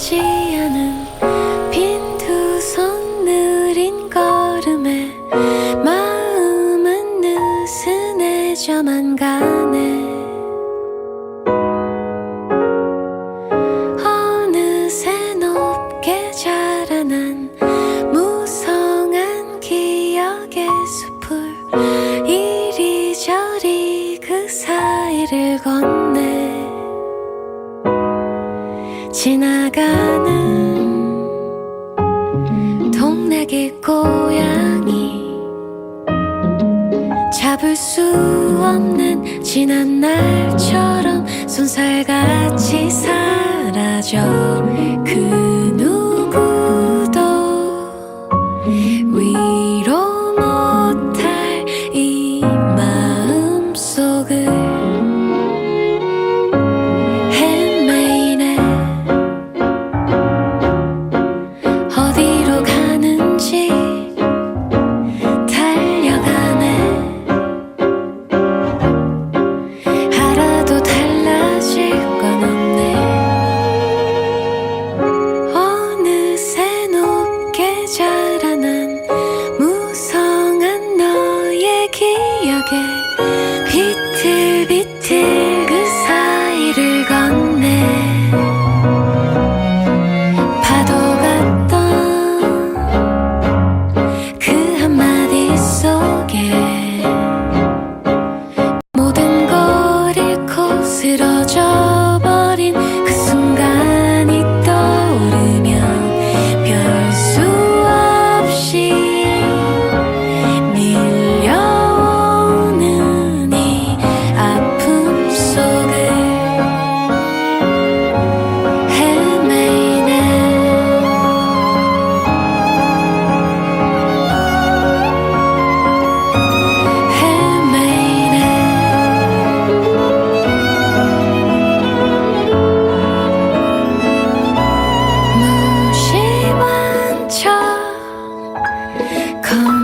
지 않은 빈 두 손 느린 걸음에 마음은 느슨해져만 가네. 어느새 높게 자라난 무성한 기억의 숲을 이리저리 그 사이를 걷네. 지나가는 동네의 고양이. 잡을 수 없는 지난 날처럼 손살같이 사라져. 그 누구도 위로 못할 이 마음속을 come